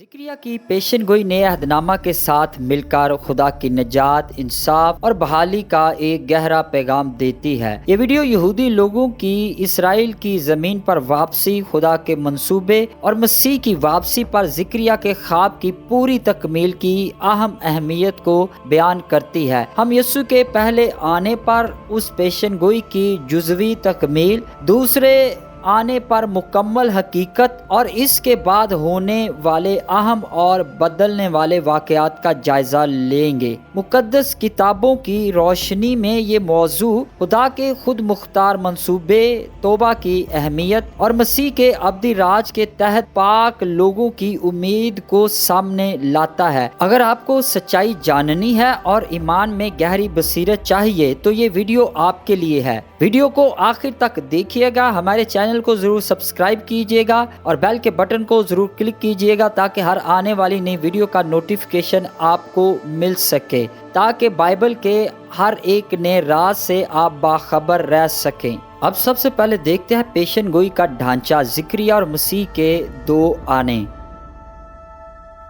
ذکریہ کی پیشن گوئی نئے عہد نامہ کے ساتھ مل کر خدا کی نجات، انصاف اور بحالی کا ایک گہرا پیغام دیتی ہے۔ یہ ویڈیو یہودی لوگوں کی اسرائیل کی زمین پر واپسی، خدا کے منصوبے اور مسیح کی واپسی پر ذکریہ کے خواب کی پوری تکمیل کی اہم اہمیت کو بیان کرتی ہے۔ ہم یسو کے پہلے آنے پر اس پیشن گوئی کی جزوی تکمیل، دوسرے آنے پر مکمل حقیقت اور اس کے بعد ہونے والے اہم اور بدلنے والے واقعات کا جائزہ لیں گے۔ مقدس کتابوں کی روشنی میں یہ موضوع خدا کے خود مختار منصوبے، توبہ کی اہمیت اور مسیح کے ابدی راج کے تحت پاک لوگوں کی امید کو سامنے لاتا ہے۔ اگر آپ کو سچائی جاننی ہے اور ایمان میں گہری بصیرت چاہیے تو یہ ویڈیو آپ کے لیے ہے۔ ویڈیو کو آخر تک دیکھیے گا۔ ہمارے چینل کو ضرور سبسکرائب کیجیے گا اور بیل کے بٹن کو ضرور کلک کیجیے گا تاکہ ہر آنے والی نئی ویڈیو کا نوٹیفیکیشن آپ کو مل سکے، تاکہ بائبل کے ہر ایک نئے راز سے آپ باخبر رہ سکیں۔ اب سب سے پہلے دیکھتے ہیں پیشن گوئی کا ڈھانچہ ذکریہ اور مسیح کے دو آنے۔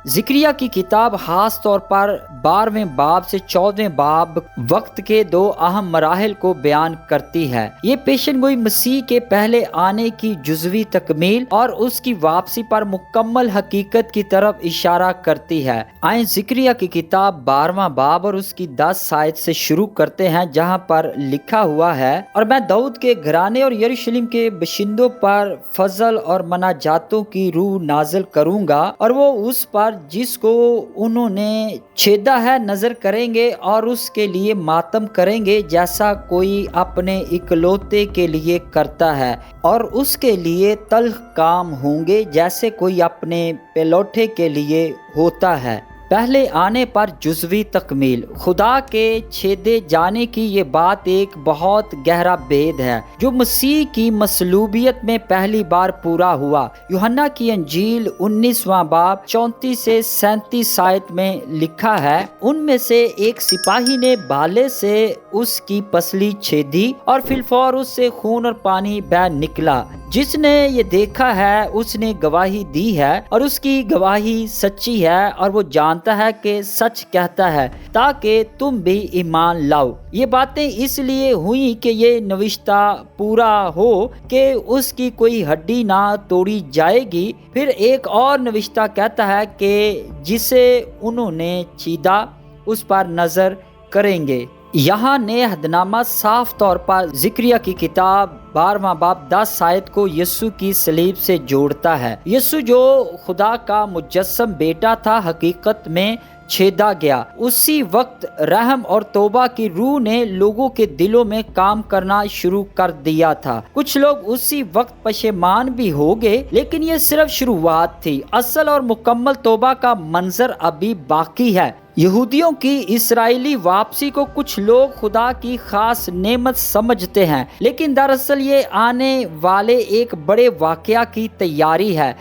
ذکریہ کی کتاب خاص طور پر بارہویں باب سے چودہ باب وقت کے دو اہم مراحل کو بیان کرتی ہے۔ یہ پیشن گوئی مسیح کے پہلے آنے کی جزوی تکمیل اور اس کی واپسی پر مکمل حقیقت کی طرف اشارہ کرتی ہے۔ آئیں ذکریہ کی کتاب بارہواں باب اور اس کی دس سائد سے شروع کرتے ہیں، جہاں پر لکھا ہوا ہے، اور میں دعوت کے گھرانے اور یروشلم کے بشندوں پر فضل اور مناجاتوں کی روح نازل کروں گا، اور وہ اس پر جس کو انہوں نے چھیدا ہے، نظر کریں گے اور اس کے لیے ماتم کریں گے جیسا کوئی اپنے اکلوتے کے لیے کرتا ہے۔ اور اس کے لیے تلخ کام ہوں گے جیسے کوئی اپنے پیلوٹے کے لیے ہوتا ہے۔ پہلے آنے پر جزوی تکمیل۔ خدا کے چھیدے جانے کی یہ بات ایک بہت گہرا بید ہے۔ جو مسیح کی مسلوبیت میں پہلی بار پورا ہوا۔ یوہنا کی انجیل انیسواں باب چونتیس سے سینتیس سائٹ میں لکھا ہے، ان میں سے ایک سپاہی نے بالے سے اس کی پسلی چھیدی اور فلفور اس سے خون اور پانی بہ نکلا۔ جس نے یہ دیکھا ہے، اس نے گواہی دی ہے اور اس کی گواہی سچی ہے اور وہ جانتا ہے کہ سچ کہتا ہے تاکہ تم بھی ایمان لاؤ۔ یہ باتیں اس لیے ہوئی کہ یہ نوشتہ پورا ہو کہ اس کی کوئی ہڈی نہ توڑی جائے گی۔ پھر ایک اور نوشتہ کہتا ہے کہ جسے انہوں نے چیدہ اس پر نظر کریں گے۔ یہاں نے نامہ صاف طور پر ذکریہ کی کتاب بارواں باپ دس سائد کو یسو کی سلیب سے جوڑتا ہے۔ یسو جو خدا کا مجسم بیٹا تھا، حقیقت میں چھیدا گیا۔ اسی وقت رحم اور توبہ کی روح نے لوگوں کے دلوں میں کام کرنا شروع کر دیا تھا۔ کچھ لوگ اسی وقت پشیمان بھی ہو گئے، لیکن یہ صرف شروعات تھی۔ اصل اور مکمل توبہ کا منظر ابھی باقی ہے۔ یہودیوں کی اسرائیلی واپسی کو کچھ لوگ خدا کی خاص نعمت سمجھتے ہیں، لیکن دراصل یہ آنے والے ایک بڑے واقعہ کی تیاری ہے۔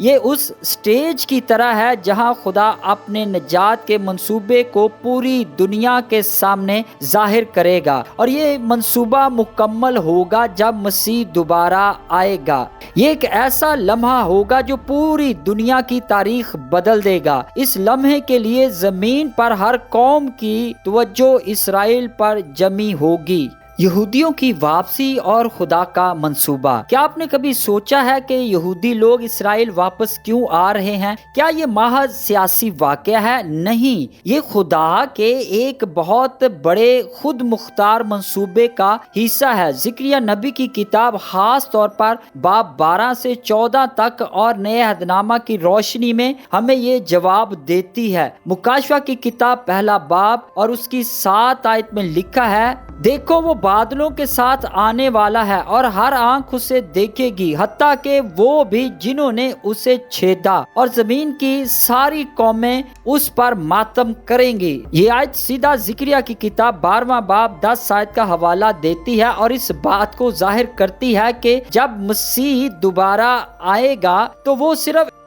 یہ اس سٹیج کی طرح ہے جہاں خدا اپنے نجات کے منصوبے کو پوری دنیا کے سامنے ظاہر کرے گا اور یہ منصوبہ مکمل ہوگا جب مسیح دوبارہ آئے گا۔ یہ ایک ایسا لمحہ ہوگا جو پوری دنیا کی تاریخ بدل دے گا۔ اس لمحے کے لیے زمین پر ہر قوم کی توجہ اسرائیل پر جمی ہوگی۔ یہودیوں کی واپسی اور خدا کا منصوبہ۔ کیا آپ نے کبھی سوچا ہے کہ یہودی لوگ اسرائیل واپس کیوں آ رہے ہیں؟ کیا یہ محض سیاسی واقعہ ہے؟ نہیں، یہ خدا کے ایک بہت بڑے خود مختار منصوبے کا حصہ ہے۔ ذکریہ نبی کی کتاب خاص طور پر باب بارہ سے چودہ تک اور نئے نامہ کی روشنی میں ہمیں یہ جواب دیتی ہے۔ مکاشفہ کی کتاب پہلا باب اور اس کی سات آیت میں لکھا ہے، دیکھو وہ بادلوں کے ساتھ آنے والا ہے اور ہر آنکھ اسے دیکھے گی، حتیٰ کہ وہ بھی جنہوں نے اسے چھیدا اور زمین کی ساری قومیں اس پر ماتم کریں گی۔ یہ آیت سیدھا ذکریہ کی کتاب بارواں باب دس سائد کا حوالہ دیتی ہے اور اس بات کو ظاہر کرتی ہے کہ جب مسیح دوبارہ آئے گا تو وہ صرف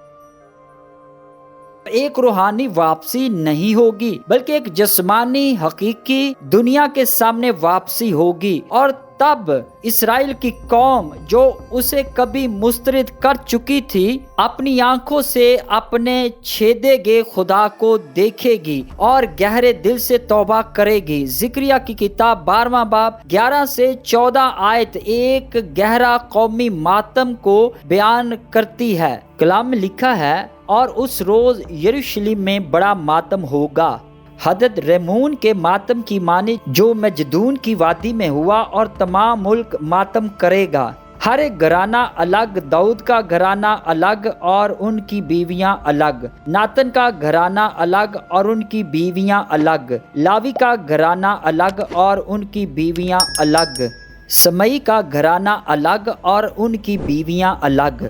ایک روحانی واپسی نہیں ہوگی، بلکہ ایک جسمانی حقیقی دنیا کے سامنے واپسی ہوگی۔ اور تب اسرائیل کی قوم جو اسے کبھی مسترد کر چکی تھی، اپنی آنکھوں سے اپنے چھیدے گے خدا کو دیکھے گی اور گہرے دل سے توبہ کرے گی۔ ذکریہ کی کتاب بارواں باپ گیارہ سے چودہ آیت ایک گہرا قومی ماتم کو بیان کرتی ہے۔ کلام میں لکھا ہے اور اس روز یروشلم میں بڑا ماتم ہوگا۔ حضرت ریمون کے ماتم کی معنی جو مجدون کی وادی میں ہوا اور تمام ملک ماتم کرے گا۔ ہر ایک گھرانہ الگ دعود کا گھرانہ الگ اور ان کی بیویاں الگ۔ ناتن کا گھرانہ الگ اور ان کی بیویاں الگ۔ لاوی کا گھرانہ الگ اور ان کی بیویاں الگ۔ سمئی کا گھرانہ الگ اور ان کی بیویاں الگ۔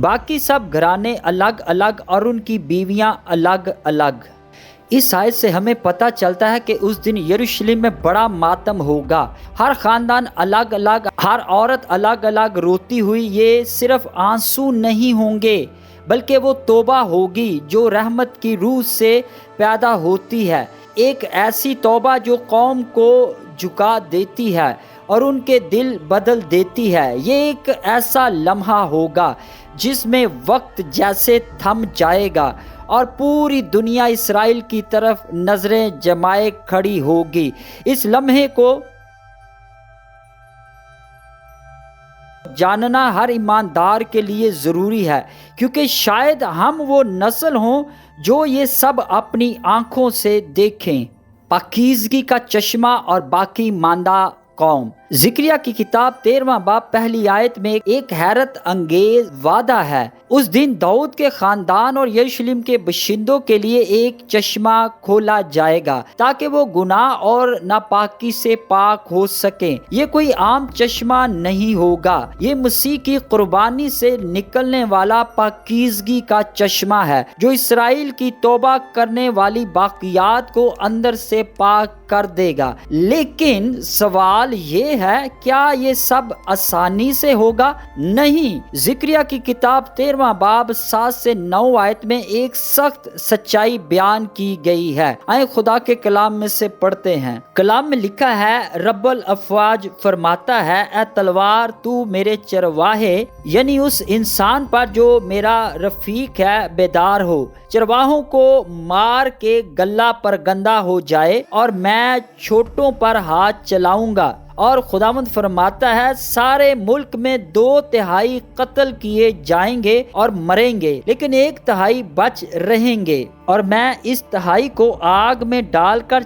باقی سب گھرانے الگ الگ اور ان کی بیویاں الگ الگ۔ اس آیت سے ہمیں پتہ چلتا ہے کہ اس دن یروشلم میں بڑا ماتم ہوگا۔ ہر خاندان الگ الگ، ہر عورت الگ الگ روتی ہوئی، یہ صرف آنسو نہیں ہوں گے، بلکہ وہ توبہ ہوگی جو رحمت کی روح سے پیدا ہوتی ہے۔ ایک ایسی توبہ جو قوم کو جھکا دیتی ہے۔ اور ان کے دل بدل دیتی ہے۔ یہ ایک ایسا لمحہ ہوگا جس میں وقت جیسے تھم جائے گا اور پوری دنیا اسرائیل کی طرف نظریں جمائے کھڑی ہوگی۔ اس لمحے کو جاننا ہر ایماندار کے لیے ضروری ہے، کیونکہ شاید ہم وہ نسل ہوں جو یہ سب اپنی آنکھوں سے دیکھیں۔ پاکیزگی کا چشمہ اور باقی ماندہ قوم۔ ذکریہ کی کتاب تیرواں باپ پہلی آیت میں ایک حیرت انگیز وعدہ ہے۔ اس دن دعوت کے خاندان اور یروشلم کے بشندوں کے لیے ایک چشمہ کھولا جائے گا تاکہ وہ گناہ اور ناپاکی سے پاک ہو سکیں۔ یہ کوئی عام چشمہ نہیں ہوگا۔ یہ مسیح کی قربانی سے نکلنے والا پاکیزگی کا چشمہ ہے، جو اسرائیل کی توبہ کرنے والی باقیات کو اندر سے پاک کر دے گا۔ لیکن سوال یہ ہے، کیا یہ سب آسانی سے ہوگا؟ نہیں۔ ذکریہ کی کتاب تیرواں باب سات سے نو آیت میں ایک سخت سچائی بیان کی گئی ہے۔ آئیں خدا کے کلام میں سے پڑھتے ہیں۔ کلام میں لکھا ہے، رب الافواج فرماتا ہے، اے تلوار، تو میرے چرواہے یعنی اس انسان پر جو میرا رفیق ہے، بیدار ہو۔ چرواہوں کو مار کے گلہ پر گندا ہو جائے اور میں چھوٹوں پر ہاتھ چلاؤں گا۔ اور خداوند فرماتا ہے، سارے ملک میں دو تہائی قتل کیے جائیں گے اور مریں گے، لیکن ایک تہائی بچ رہیں گے۔ اور میں اس تہائی کو آگ میں ڈال کر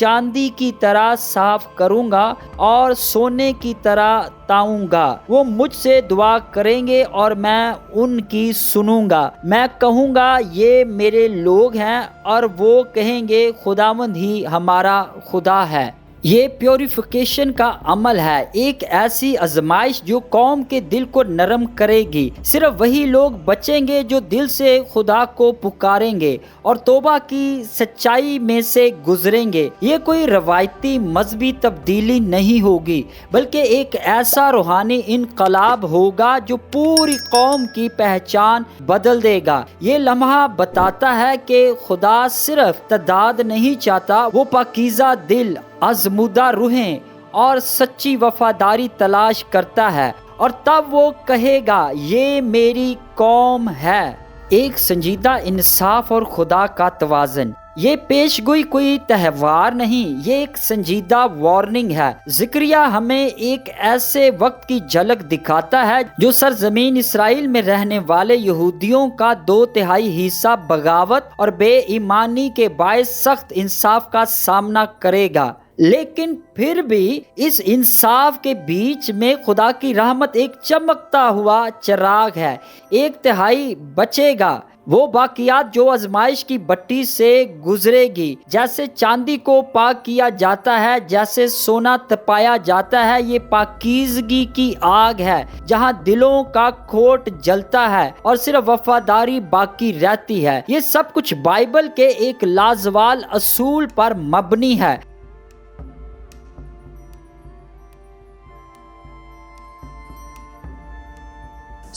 چاندی کی طرح صاف کروں گا اور سونے کی طرح تاؤں گا۔ وہ مجھ سے دعا کریں گے اور میں ان کی سنوں گا۔ میں کہوں گا، یہ میرے لوگ ہیں اور وہ کہیں گے، خداوند ہی ہمارا خدا ہے۔ یہ پیوریفیکیشن کا عمل ہے۔ ایک ایسی ازمائش جو قوم کے دل کو نرم کرے گی۔ صرف وہی لوگ بچیں گے جو دل سے خدا کو پکاریں گے اور توبہ کی سچائی میں سے گزریں گے۔ یہ کوئی روایتی مذہبی تبدیلی نہیں ہوگی، بلکہ ایک ایسا روحانی انقلاب ہوگا جو پوری قوم کی پہچان بدل دے گا۔ یہ لمحہ بتاتا ہے کہ خدا صرف تعداد نہیں چاہتا، وہ پاکیزہ دل ازمودہ روحیں اور سچی وفاداری تلاش کرتا ہے اور تب وہ کہے گا، یہ میری قوم ہے۔ ایک سنجیدہ انصاف اور خدا کا توازن۔ یہ پیش گوئی کوئی تہوار نہیں، یہ ایک سنجیدہ وارننگ ہے۔ ذکریہ ہمیں ایک ایسے وقت کی جھلک دکھاتا ہے جو سرزمین اسرائیل میں رہنے والے یہودیوں کا دو تہائی حصہ بغاوت اور بے ایمانی کے باعث سخت انصاف کا سامنا کرے گا۔ لیکن پھر بھی اس انصاف کے بیچ میں خدا کی رحمت ایک چمکتا ہوا چراغ ہے، ایک تہائی بچے گا۔ وہ باقیات جو ازمائش کی بٹی سے گزرے گی، جیسے چاندی کو پاک کیا جاتا ہے، جیسے سونا تپایا جاتا ہے، یہ پاکیزگی کی آگ ہے جہاں دلوں کا کھوٹ جلتا ہے اور صرف وفاداری باقی رہتی ہے۔ یہ سب کچھ بائبل کے ایک لازوال اصول پر مبنی ہے۔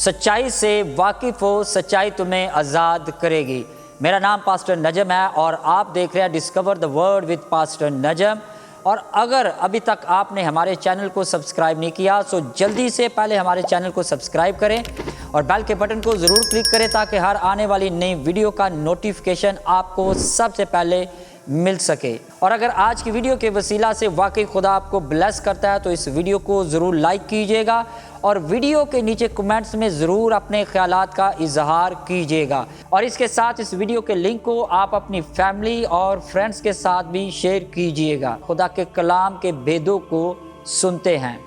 سچائی سے واقف ہو، سچائی تمہیں آزاد کرے گی۔ میرا نام پاسٹر نجم ہے اور آپ دیکھ رہے ہیں discover the word with pastor Najm. اور اگر ابھی تک آپ نے ہمارے چینل کو سبسکرائب نہیں کیا سو جلدی سے پہلے ہمارے چینل کو سبسکرائب کریں اور بیل کے بٹن کو ضرور کلک کریں تاکہ ہر آنے والی نئی ویڈیو کا نوٹیفیکیشن آپ کو سب سے پہلے مل سکے۔ اور اگر آج کی ویڈیو کے وسیلہ سے واقعی خدا آپ کو بلیس کرتا ہے، تو اس ویڈیو کو ضرور لائک کیجیے گا۔ اور ویڈیو کے نیچے کمنٹس میں ضرور اپنے خیالات کا اظہار کیجیے گا۔ اور اس کے ساتھ اس ویڈیو کے لنک کو آپ اپنی فیملی اور فرینڈز کے ساتھ بھی شیئر کیجیے گا۔ خدا کے کلام کے بیدوں کو سنتے ہیں۔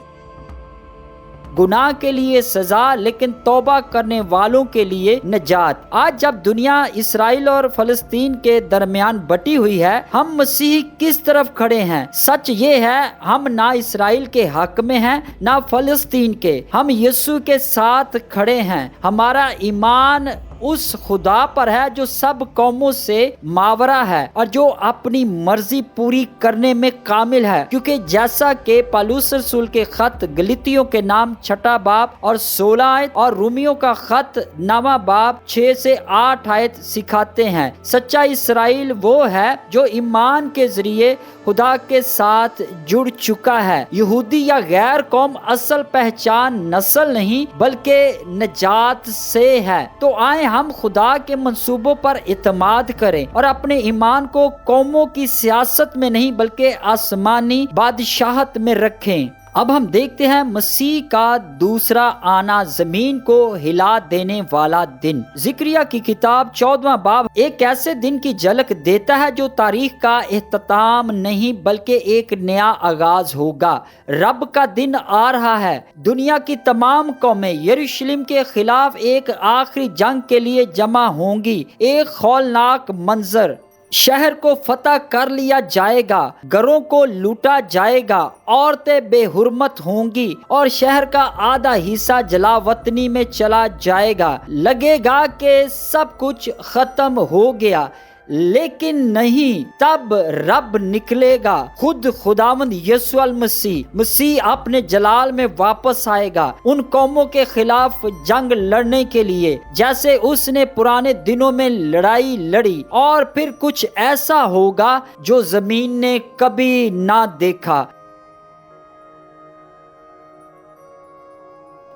گناہ کے لیے سزا، لیکن توبہ کرنے والوں کے لیے نجات۔ آج جب دنیا اسرائیل اور فلسطین کے درمیان بٹی ہوئی ہے، ہم مسیح کس طرف کھڑے ہیں؟ سچ یہ ہے، ہم نہ اسرائیل کے حق میں ہیں، نہ فلسطین کے۔ ہم یسو کے ساتھ کھڑے ہیں۔ ہمارا ایمان اس خدا پر ہے جو سب قوموں سے ماورہ ہے اور جو اپنی مرضی پوری کرنے میں کامل ہے۔ کیونکہ جیسا کہ پالوس رسول کے خط گلتیوں کے نام چھٹا باپ اور سولہ آیت اور رومیوں کا خط نواں باپ چھ سے آٹھ آیت سکھاتے ہیں۔ سچا اسرائیل وہ ہے جو ایمان کے ذریعے خدا کے ساتھ جڑ چکا ہے۔ یہودی یا غیر قوم اصل پہچان نسل نہیں بلکہ نجات سے ہے۔ تو آئے ہم خدا کے منصوبوں پر اعتماد کریں اور اپنے ایمان کو قوموں کی سیاست میں نہیں بلکہ آسمانی بادشاہت میں رکھیں۔ اب ہم دیکھتے ہیں مسیح کا دوسرا آنا زمین کو ہلا دینے والا دن۔ ذکریہ کی کتاب چودواں باب ایک ایسے دن کی جھلک دیتا ہے جو تاریخ کا اختتام نہیں بلکہ ایک نیا آغاز ہوگا۔ رب کا دن آ رہا ہے۔ دنیا کی تمام قومیں یروشلم کے خلاف ایک آخری جنگ کے لیے جمع ہوں گی۔ ایک خولناک منظر۔ شہر کو فتح کر لیا جائے گا، گھروں کو لوٹا جائے گا، عورتیں بے حرمت ہوں گی اور شہر کا آدھا حصہ جلا وطنی میں چلا جائے گا۔ لگے گا کہ سب کچھ ختم ہو گیا۔ لیکن نہیں، تب رب نکلے گا۔ خود خداوند یسو المسیح، مسیح اپنے جلال میں واپس آئے گا۔ ان قوموں کے خلاف جنگ لڑنے کے لیے، جیسے اس نے پرانے دنوں میں لڑائی لڑی۔ اور پھر کچھ ایسا ہوگا جو زمین نے کبھی نہ دیکھا۔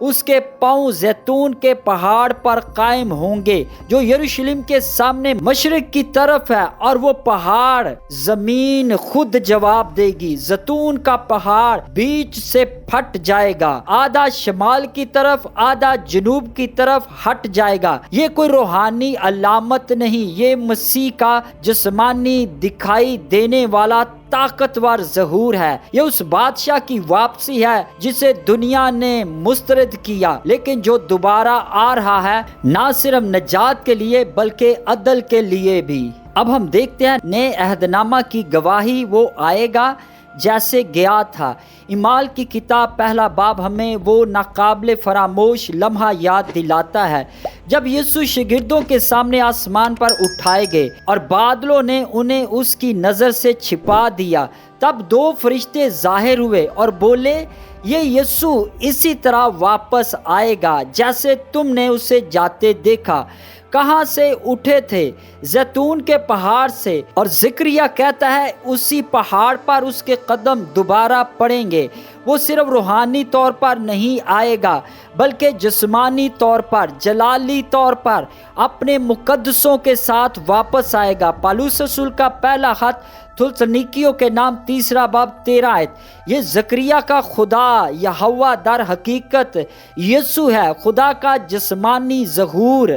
اس کے پاؤں زیتون کے پہاڑ پر قائم ہوں گے، جو یروشلم کے سامنے مشرق کی طرف ہے، اور وہ پہاڑ زمین خود جواب دے گی۔ زیتون کا پہاڑ بیچ سے پھٹ جائے گا۔ آدھا شمال کی طرف، آدھا جنوب کی طرف ہٹ جائے گا۔ یہ کوئی روحانی علامت نہیں، یہ مسیح کا جسمانی دکھائی دینے والا طاقتور ظہور ہے۔ یہ اس بادشاہ کی واپسی ہے جسے دنیا نے مسترد کیا۔ لیکن جو دوبارہ آ رہا ہے، نہ صرف نجات کے لیے بلکہ عدل کے لیے بھی۔ اب ہم دیکھتے ہیں نئے عہد نامہ کی گواہی وہ آئے گا۔ جیسے گیا تھا۔ امال کی کتاب پہلا باب ہمیں وہ ناقابل فراموش لمحہ یاد دلاتا ہے، جب یسو شگردوں کے سامنے آسمان پر اٹھائے گئے اور بادلوں نے انہیں اس کی نظر سے چھپا دیا۔ تب دو فرشتے ظاہر ہوئے اور بولے، یہ یسو اسی طرح واپس آئے گا جیسے تم نے اسے جاتے دیکھا۔ کہاں سے اٹھے تھے؟ زیتون کے پہاڑ سے۔ اور ذکریہ کہتا ہے، اسی پہاڑ پر اس کے قدم دوبارہ پڑیں گے۔ وہ صرف روحانی طور پر نہیں آئے گا، بلکہ جسمانی طور پر، جلالی طور پر اپنے مقدسوں کے ساتھ واپس آئے گا۔ پالوس رسول کا پہلا خط تلسنیکیوں کے نام تیسرا باب تیرہ آیت۔ یہ زکریہ کا خدا یا ہوا در حقیقت یسو ہے، خدا کا جسمانی ظہور۔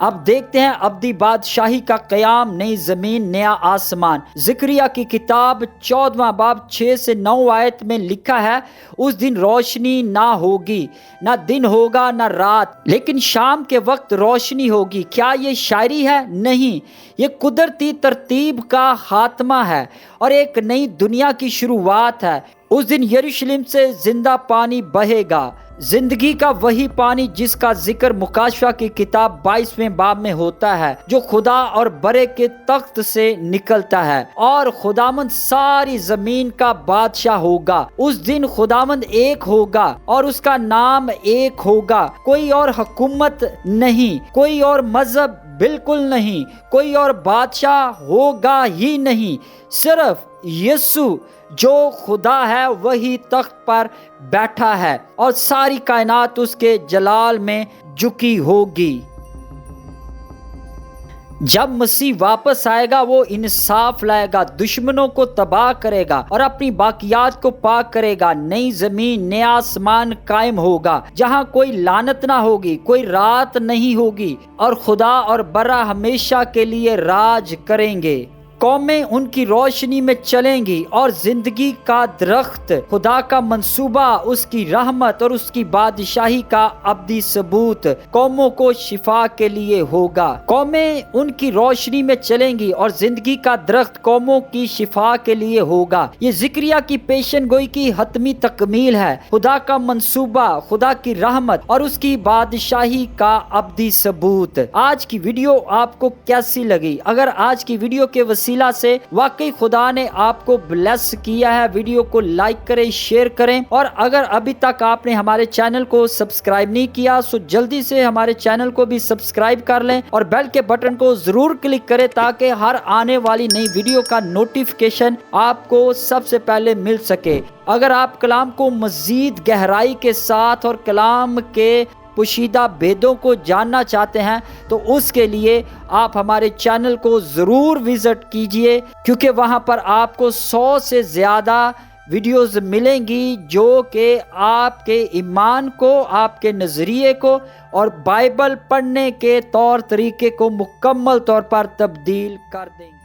اب دیکھتے ہیں ابدی بادشاہی کا قیام، نئی زمین، نیا آسمان۔ ذکریہ کی کتاب چودواں باب چھ سے نو آیت میں لکھا ہے، اس دن روشنی نہ ہوگی، نہ دن ہوگا، نہ رات۔ لیکن شام کے وقت روشنی ہوگی۔ کیا یہ شاعری ہے؟ نہیں، یہ قدرتی ترتیب کا خاتمہ ہے اور ایک نئی دنیا کی شروعات ہے۔ اس دن یروشلم سے زندہ پانی بہے گا۔ زندگی کا وہی پانی جس کا ذکر مکاشفہ کی کتاب بائیسویں باب میں ہوتا ہے، جو خدا اور برے کے تخت سے نکلتا ہے۔ اور خدامند ساری زمین کا بادشاہ ہوگا۔ اس دن خدامند ایک ہوگا اور اس کا نام ایک ہوگا۔ کوئی اور حکومت نہیں، کوئی اور مذہب بالکل نہیں۔ کوئی اور بادشاہ ہوگا ہی نہیں۔ صرف یسو جو خدا ہے وہی تخت پر بیٹھا ہے اور ساری کائنات اس کے جلال میں جکی ہوگی۔ جب مسیح واپس آئے گا، وہ انصاف لائے گا، دشمنوں کو تباہ کرے گا اور اپنی باقیات کو پاک کرے گا۔ نئی زمین، نیا آسمان قائم ہوگا، جہاں کوئی لانت نہ ہوگی، کوئی رات نہیں ہوگی اور خدا اور برا ہمیشہ کے لیے راج کریں گے۔ قومیں ان کی روشنی میں چلیں گی اور زندگی کا درخت، خدا کا منصوبہ، اس کی رحمت اور اس کی بادشاہی کا ابدی ثبوت قوموں کو شفا کے لیے ہوگا۔ قومیں ان کی روشنی میں چلیں گی اور زندگی کا درخت قوموں کی شفا کے لیے ہوگا۔ یہ ذکریہ کی پیشن گوئی کی حتمی تکمیل ہے۔ خدا کا منصوبہ، خدا کی رحمت اور اس کی بادشاہی کا ابدی ثبوت۔ آج کی ویڈیو آپ کو کیسی لگی؟ اگر آج کی ویڈیو کے وسیع وسیلہ سے واقعی خدا نے آپ کو بلیس کیا ہے۔ ویڈیو کو لائک کریں شیئر کریں۔ اور اگر ابھی تک آپ نے ہمارے چینل کو سبسکرائب نہیں کیا سو جلدی سے ہمارے چینل کو بھی سبسکرائب کر لیں اور بیل کے بٹن کو ضرور کلک کریں تاکہ ہر آنے والی نئی ویڈیو کا نوٹیفکیشن آپ کو سب سے پہلے مل سکے۔ اگر آپ کلام کو مزید گہرائی کے ساتھ اور کلام کے پوشیدہ بیدوں کو جاننا چاہتے ہیں، تو اس کے لیے آپ ہمارے چینل کو ضرور وزٹ کیجیے، کیونکہ وہاں پر آپ کو سو سے زیادہ ویڈیوز ملیں گی جو کہ آپ کے ایمان کو، آپ کے نظریے کو اور بائبل پڑھنے کے طور طریقے کو مکمل طور پر تبدیل کر دیں گے۔